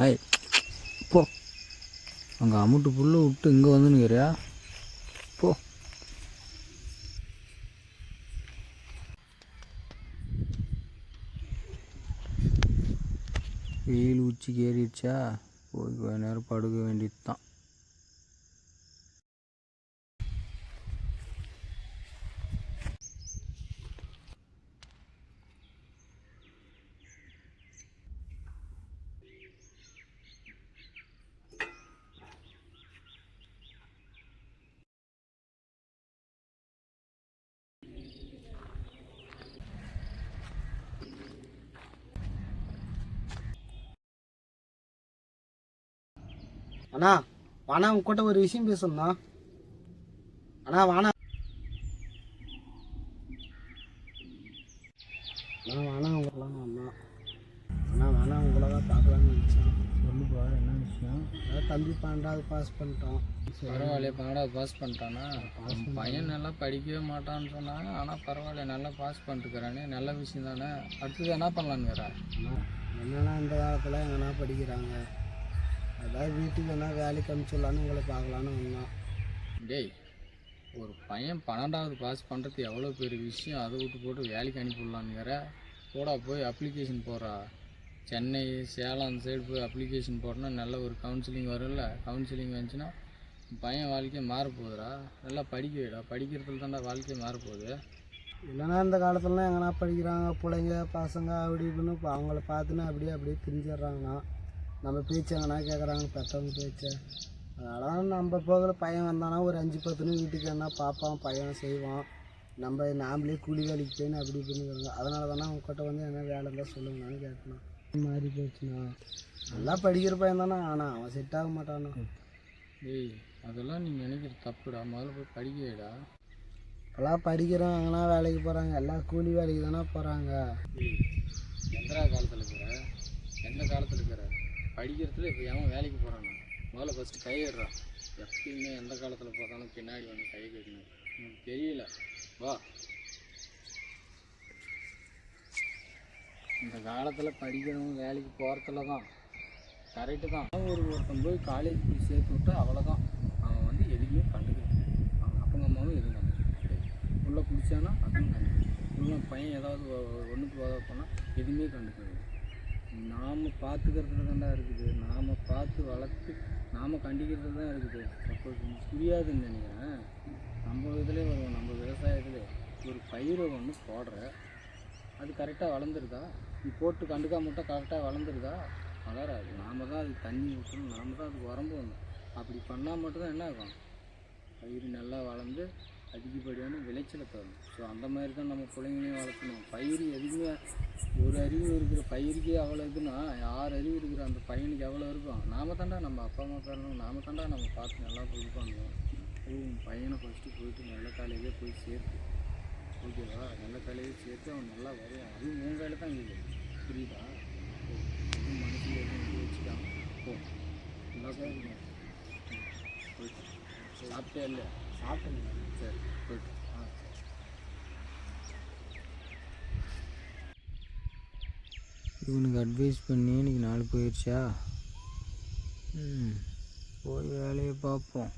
ஐய் போ. அங்கே அமுட்டு புல்லை விட்டு இங்கே வந்துன்னுக்கிறியா போ. வெயில் உச்சிக்கு ஏறிடுச்சா? போய் கொஞ்ச நேரம் படுக்க வேண்டியது தான் அண்ணா வாணா உங்ககிட்ட ஒரு விஷயம் பேசணும்ண்ணா. அண்ணா வாணா. அண்ணா வாணா உங்களெல்லாம் அண்ணா. அண்ணா வேணா உங்களை தான் பார்க்கலான்னு நினச்சேன். சொல்லுப்பா என்ன விஷயம்? அதான் தம்பி பன்னெண்டாவது பாஸ் பண்ணிட்டோம் பரவாயில்ல பன்னெண்டாவது பாஸ் பண்ணிட்டானா? பையன் நல்லா படிக்கவே மாட்டான்னு சொன்னாங்க ஆனால் பரவாயில்ல நல்லா பாஸ் பண்ணிட்டுக்கிறானே நல்ல விஷயம் தானே. அடுத்தது என்ன பண்ணலான்னுக்கிறா அண்ணா என்னன்னா இந்த காலத்தில் எங்கன்னா படிக்கிறாங்க? அதாவது வீட்டுக்கு என்ன வேலைக்கு அனுப்பிச்சுடலான்னு உங்களை பார்க்கலான்னு வந்தோம். டேய் ஒரு பையன் பன்னெண்டாவது பாஸ் பண்ணுறது எவ்வளோ பெரிய விஷயம்? அதை விட்டு போட்டு வேலைக்கு அனுப்பிவிடலான்னுங்கிற போடா போய் அப்ளிகேஷன் போடுறா. சென்னை சேலம் அந்த சைடு போய் அப்ளிகேஷன் போட்டோன்னா நல்ல ஒரு கவுன்சிலிங் வரும்ல? கவுன்சிலிங் வந்துச்சுன்னா பையன் வாழ்க்கையை மாறப்போகுதுடா. நல்லா படிக்க வைடா. படிக்கிறதுல தான்டா வாழ்க்கையை மாறப்போகுது. இல்லைன்னா இந்த காலத்துலலாம் எங்கன்னா படிக்கிறாங்க பிள்ளைங்க பசங்க அப்படி இப்படின்னு இப்போ அவங்கள பார்த்துன்னு அப்படியே அப்படியே திரிஞ்சிடுறாங்கண்ணா நம்ம பேச்சு எங்கன்னா கேட்குறாங்க பெற்றவங்க பேச்சை. அதனால் நம்ம போகல பையன் வந்தானா ஒரு அஞ்சு பத்துன்னு வீட்டுக்கு என்ன பார்ப்பான் பையன் செய்வான். நம்ம நாமளே கூலி வேலைக்கு போயின்னு அப்படி இப்படின்னு அதனால தானே உங்ககிட்ட வந்து என்ன வேலை இருந்தால் சொல்லுங்கண்ணான்னு கேட்கணும். மாறி போச்சுண்ணா நல்லா படிக்கிற பையன் தானே. ஆனால் அவன் செட் ஆக மாட்டானா. டேய் அதெல்லாம் நீ நினைக்கிற தப்புடா. முதல்ல போய் படிக்க வைடா இப்போலாம் படிக்கிறோம் எங்கன்னா வேலைக்கு போகிறாங்க எல்லாம் கூலி வேலைக்கு தானே போகிறாங்க எந்தரா காலத்தில் இருக்கிற எந்த காலத்தில் இருக்கிற படிக்கிறதுல இப்போ எவன் வேலைக்கு போகிறானா முதல்ல ஃபஸ்ட்டு கையிடுறா எப்பயுமே எந்த காலத்தில் பார்த்தாலும் பின்னாடி வந்து கை கட்டணும் எனக்கு தெரியல. வா. இந்த காலத்தில் படிக்கணும் வேலைக்கு போகிறதுல தான். கரெக்டு தான். ஒரு ஒருத்தன் போய் காலேஜ் போய் சேர்த்து விட்டு அவ்வளோதான் அவன் வந்து எதுவுமே கண்டுக்கிறது அவன் அப்பங்க அம்மாவும் எதுவும் கண்டுக்கிறது உள்ளே குடித்தானா அதுவும் கண்டுக்கிறது உள்ள பையன் ஏதாவது ஒன்றுக்கு ஒண்ணுக்கு போனால் எதுவுமே கண்டுக்கிறது நாம் பார்த்துக்கிறதுல தான் இருக்குது. நாம் பார்த்து வளர்த்து நாம் கண்டிக்கிறது தான் இருக்குது. சப்போஸ் புரியாதுன்னு நினைக்கிறேன். நம்ம இதிலே வருவோம். நம்ம விவசாயத்தில் ஒரு பயிரை ஒன்று போடுற. அது கரெக்டாக வளர்ந்துருதா? நீ போட்டு கண்டுக்காம மட்டும் கரெக்டாக வளர்ந்துருதா? வளராது. நாம் தான் அதுக்கு தண்ணி ஊற்றணும் நாம தான் அதுக்கு உரம்பு வரணும் அப்படி பண்ணால் மட்டும்தான் என்ன ஆகும்? பயிர் நல்லா வளர்ந்து அதிகப்படியான விளைச்சலை தரும். ஸோ அந்த மாதிரி தான் நம்ம பிள்ளைங்களையும் வளர்க்கணும். பயிர் எதுவுமே ஒரு அறிவு இருக்கிற பயிருக்கே அவ்வளோ இருக்குன்னா யார் அறிவு இருக்கிற அந்த பையனுக்கு எவ்வளோ இருக்கும் நாம தாண்டா நம்ம அப்பா அம்மா பேரணும் நாம தாண்டா நம்ம பார்த்து நல்லா இது பண்ணணும் உன் பையனை ஃபஸ்ட்டு போயிட்டு நல்ல காலையிலே போய் சேர்த்து ஓகேவா? நல்ல காலையிலே சேர்த்து அவன் நல்லா வருவான் அதுவும் உன் கையில் தான் இருக்குது புரியுதா? எதுவும் மனசில் எதுவும் இது போ. நல்லா தான் இருக்கும் சாப்பிட்டே இல்லை. சரி போயிட்டு இவனுக்கு அட்வைஸ் பண்ணி இன்னைக்கு நாள் போயிடுச்சா ம் போய் வேலையை பார்ப்போம்.